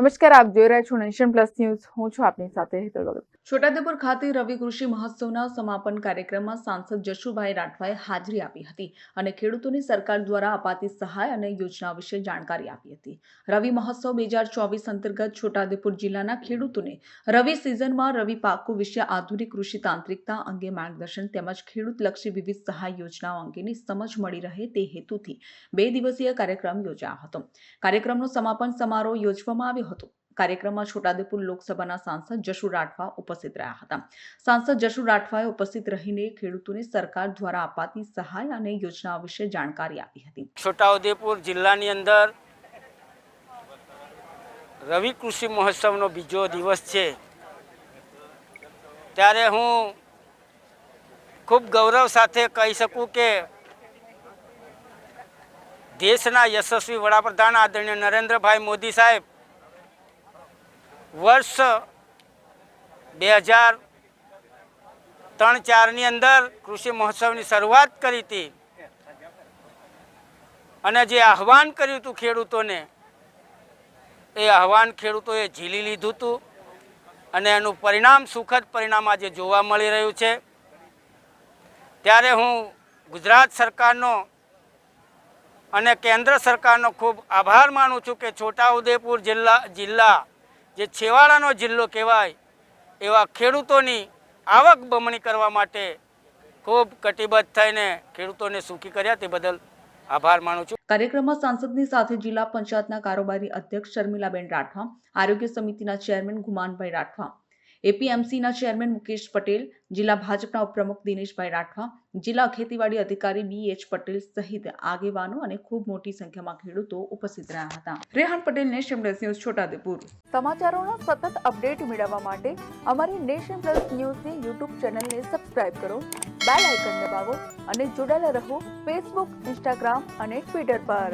નમસ્કાર, આપ જોઈ રહ્યા છો નેશન પ્લસ ન્યૂઝ. હું છું આપની સાથે હેતલ ભગત. છોટાદેપુર ખાતે રવિ કૃષિ મહોત્સવના સમાપન કાર્યક્રમમાં સાંસદ જશુભાઈ રાઠવાએ હાજરી આપી હતી અને ખેડૂતોની સરકાર દ્વારા અપાતી સહાય અને યોજના વિશે જાણકારી આપી હતી. રવિ મહોત્સવ બે અંતર્ગત છોટાદેપુર જિલ્લાના ખેડૂતોને રવિ સિઝનમાં રવિ પાકો વિશે આધુનિક કૃષિ તાંત્રિકતા અંગે માર્ગદર્શન તેમજ ખેડૂતલક્ષી વિવિધ સહાય યોજનાઓ અંગેની સમજ મળી રહે તે હેતુથી બે દિવસીય કાર્યક્રમ યોજાયો હતો. કાર્યક્રમનો સમાપન સમારોહ યોજવામાં આવ્યો હતો. કાર્યક્રમમાં છોટાઉદેપુર લોકસભાના સાંસદ જશુ રાઠવા ઉપસ્થિત રહ્યા હતા. સાંસદ જશુ રાઠવાએ ઉપસ્થિત રહીને ખેડૂતોને સરકાર દ્વારા અપાતી સહાય અને યોજનાઓ વિશે જાણકારી આપી હતી. છોટાઉદેપુર જિલ્લાની અંદર રવિ કૃષિ મહોત્સવનો બીજો દિવસ છે. ત્યારે હું ખૂબ ગૌરવ સાથે કહી શકું કે દેશના યશસ્વી વડાપ્રધાન આદરણીય નરેન્દ્રભાઈ મોદી સાહેબ વર્ષ બે હજાર ત્રણ ચારની અંદર કૃષિ મહોત્સવની શરૂઆત કરી હતી. અને જે આહવાન કર્યું હતું ખેડૂતોને, એ આહવાન ખેડૂતોએ ઝીલી લીધું હતું અને એનું પરિણામ, સુખદ પરિણામ આજે જોવા મળી રહ્યું છે. ત્યારે હું ગુજરાત સરકારનો અને કેન્દ્ર સરકારનો ખૂબ આભાર માનું છું કે છોટાઉદેપુર જિલ્લા જિલ્લા જે છેવાડાનો જિલ્લો કહેવાય, એવા ખેડૂતોની આવક બમણી કરવા માટે ખૂબ કટિબદ્ધ થઈને ખેડૂતોને સુખી કર્યા તે બદલ આભાર માનું છું. કાર્યક્રમમાં સાંસદની સાથે જિલ્લા પંચાયતના કારોબારી અધ્યક્ષ શર્મિલાબેન રાઠવા, આરોગ્ય સમિતિના ચેરમેન ગુમાનભાઈ રાઠવા એપીએમસીના ચેરમેન મુકેશ પટેલ જિલ્લા ભાજપના ઉપપ્રમુખ દિનેશભાઈ રાઠવા જિલ્લા ખેતીવાડી અધિકારી બી એચ પટેલ સહિત આગેવાનો અને ખૂબ મોટી સંખ્યામાં ખેડૂતો ઉપસ્થિત રહ્યા હતા. Rehan Patel nation plus news Chhota Udepur. સમાચારોનો સતત અપડેટ મેળવવા માટે અમારી નેશન પ્લસ ન્યૂઝની યુટ્યુબ ચેનલને સબસ્ક્રાઇબ કરો બેલ આઇકન દબાવો અને જોડાયેલા રહો ફેસબુક ઇન્સ્ટાગ્રામ અને ટ્વિટર પર.